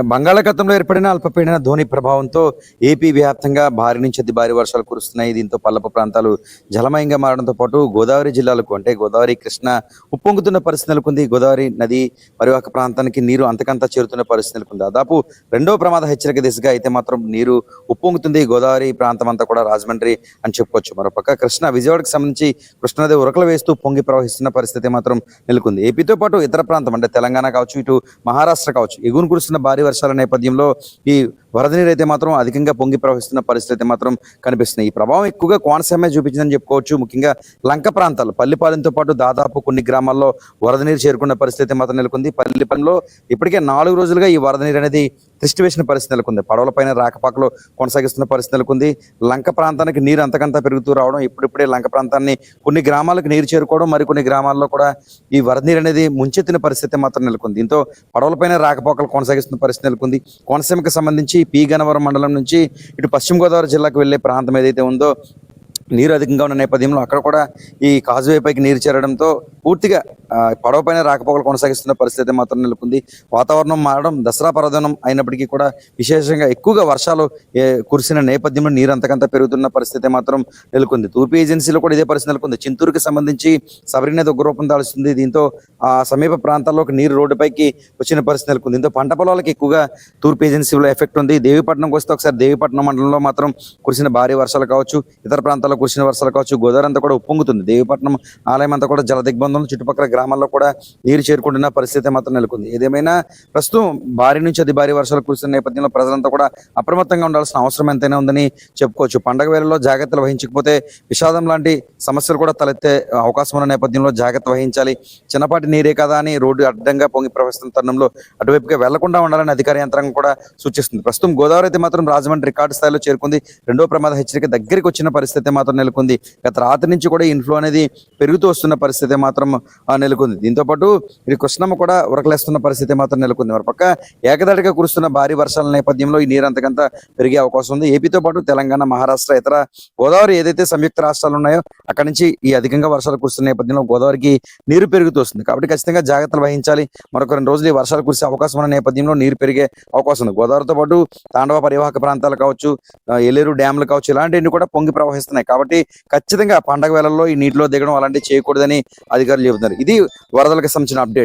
బంగాళాఖాతంలో ఏర్పడిన అల్పపీడన ధోని ప్రభావంతో ఏపీ వ్యాప్తంగా భారీ నుంచి అతి భారీ వర్షాలు కురుస్తున్నాయి. దీంతో పల్లపు ప్రాంతాలు జలమయంగా మారడంతో పాటు గోదావరి జిల్లాలకు అంటే గోదావరి కృష్ణ ఉప్పొంగుతున్న పరిస్థితి నెలకొంది. గోదావరి నది మరియు ఒక ప్రాంతానికి నీరు అంతకంతా చేరుతున్న పరిస్థితి నెలకొంది. దాదాపు రెండో ప్రమాద హెచ్చరిక దిశగా అయితే మాత్రం నీరు ఉప్పొంగుతుంది. గోదావరి ప్రాంతం అంతా కూడా రాజమండ్రి అని చెప్పుకోవచ్చు. మరోపక్క కృష్ణ విజయవాడకు సంబంధించి కృష్ణానది ఉరకలు వేస్తూ పొంగి ప్రవహిస్తున్న పరిస్థితి మాత్రం నెలకొంది. ఏపీతో పాటు ఇతర ప్రాంతం అంటే తెలంగాణ కావచ్చు ఇటు మహారాష్ట్ర కావచ్చు ఎగును కురుస్తున్న భారీ వర్షాల నేపథ్యంలో ఈ వరద నీరు అయితే మాత్రం అధికంగా పొంగి ప్రవహిస్తున్న పరిస్థితి అయితే మాత్రం కనిపిస్తుంది. ఈ ప్రభావం ఎక్కువగా కోనసీమ చూపించిందని చెప్పుకోవచ్చు. ముఖ్యంగా లంక ప్రాంతాలు పల్లిపాలెంతో పాటు దాదాపు కొన్ని గ్రామాల్లో వరద నీరు చేరుకున్న పరిస్థితి మాత్రం నెలకొంది. పల్లిపాలెంలో ఇప్పటికే నాలుగు రోజులుగా ఈ వరద నీరు అనేది దృష్టి వేసిన పరిస్థితి నెలకొంది. పడవలపైన రాకపాకలు కొనసాగిస్తున్న పరిస్థితి నెలకొంది. లంక ప్రాంతానికి నీరు అంతకంతా పెరుగుతూ రావడం ఇప్పుడిప్పుడే లంక ప్రాంతాన్ని కొన్ని గ్రామాలకు నీరు చేరుకోవడం మరికొన్ని గ్రామాల్లో కూడా ఈ వరద నీరు అనేది ముంచెత్తిన పరిస్థితి మాత్రం నెలకొంది. దీంతో పడవలపైన రాకపోకలు కొనసాగిస్తున్న పరిస్థితి నెలకొంది. కోనసీమకు సంబంధించి పి. గన్నవరం మండలం నుంచి ఇటు పశ్చిమ గోదావరి జిల్లాకు వెళ్ళే ప్రాంతం ఏదైతే ఉందో నీరు అధికంగా ఉన్న నేపథ్యంలో అక్కడ కూడా ఈ కాజువే పైకి నీరు చేరడంతో పూర్తిగా పడవ పైన రాకపోకలు కొనసాగిస్తున్న పరిస్థితి మాత్రం నెలకొంది. వాతావరణం మారడం దసరా పర్వదనం అయినప్పటికీ కూడా విశేషంగా ఎక్కువగా వర్షాలు కురిసిన నేపథ్యంలో నీరు అంతకంతా పెరుగుతున్న పరిస్థితి మాత్రం నెలకొంది. తూర్పు ఏజెన్సీలో కూడా ఇదే పరిస్థితి నెలకొంది. చింతూరుకి సంబంధించి సబరి నది ఉగ్రరూపం దాల్చుతుంది. దీంతో ఆ సమీప ప్రాంతాల్లోకి నీరు రోడ్డుపైకి వచ్చిన పరిస్థితి నెలకొంది. దీంతో పంట పొలాలకు ఎక్కువగా తూర్పు ఏజెన్సీలో ఎఫెక్ట్ ఉంది. దేవీపట్నంకి వస్తే ఒకసారి దేవీపట్నం మండలంలో మాత్రం కురిసిన భారీ వర్షాలు కావచ్చు ఇతర ప్రాంతాల్లో కురిసిన వర్షాలు కావచ్చు గోదావరి అంతా కూడా ఉప్పొంగుతుంది. దేవీపట్నం ఆలయం అంతా కూడా జల దిగ్బంధం దిగ్బంధంలో చుట్టుపక్కల గ్రామాల్లో కూడా నీరు చేరుకుంటున్న పరిస్థితి మాత్రం నెలకొంది. ఏదేమైనా ప్రస్తుతం భారీ నుంచి అతి భారీ వర్షాలు కురుస్తున్న నేపథ్యంలో ప్రజలంతా కూడా అప్రమత్తంగా ఉండాల్సిన అవసరం ఎంతైనా ఉందని చెప్పుకోవచ్చు. పండగ వేళల్లో జాగ్రత్తలు వహించకపోతే విషాదం లాంటి సమస్యలు కూడా తలెత్తే అవకాశం ఉన్న నేపథ్యంలో జాగ్రత్త వహించాలి. చిన్నపాటి నీరే కదా అని రోడ్డు అడ్డంగా పొంగి ప్రవహిస్తున్న తరుణంలో అటువైపుగా వెళ్ళకుండా ఉండాలని అధికార యంత్రాంగం కూడా సూచిస్తుంది. ప్రస్తుతం గోదావరి అయితే మాత్రం రాజమండ్రి రికార్డు స్థాయిలో చేరుకుంది. రెండో ప్రమాద హెచ్చరిక దగ్గరికి వచ్చిన పరిస్థితి మాత్రం నెలకొంది. గత రాత్రి నుంచి కూడా ఇన్ఫ్లో అనేది పెరుగుతూ వస్తున్న పరిస్థితి మాత్రం మాత్రం నెలకొంది. దీంతో పాటు ఇది కృష్ణమ్మ కూడా ఉరకలేస్తున్న పరిస్థితి మాత్రం నెలకొంది. మరోపక్క ఏకదాటిగా కురుస్తున్న భారీ వర్షాల నేపథ్యంలో ఈ నీరు అంతకంత పెరిగే అవకాశం ఉంది. ఏపీతో పాటు తెలంగాణ మహారాష్ట్ర ఇతర గోదావరి ఏదైతే సంయుక్త రాష్ట్రాలు ఉన్నాయో అక్కడి నుంచి ఈ అధికంగా వర్షాలు కురుస్తున్న నేపథ్యంలో గోదావరికి నీరు పెరుగుతూ వస్తుంది. కాబట్టి ఖచ్చితంగా జాగ్రత్తలు వహించాలి. మరొక రెండు రోజులు ఈ వర్షాలు కురిసే అవకాశం ఉన్న నేపథ్యంలో నీరు పెరిగే అవకాశం ఉంది. గోదావరితో పాటు తాండవ పరివాహక ప్రాంతాలు కావచ్చు ఆ, ఏలేరు డ్యామ్లు కావచ్చు ఇలాంటివన్నీ కూడా పొంగి ప్రవహిస్తున్నాయి. కాబట్టి ఖచ్చితంగా పండగ వేళల్లో ఈ నీటిలో దిగడం అలాంటివి చేయకూడదని అధికారులు చెబుతున్నారు ఇది వరదలకు సంబంధించిన అప్డేట్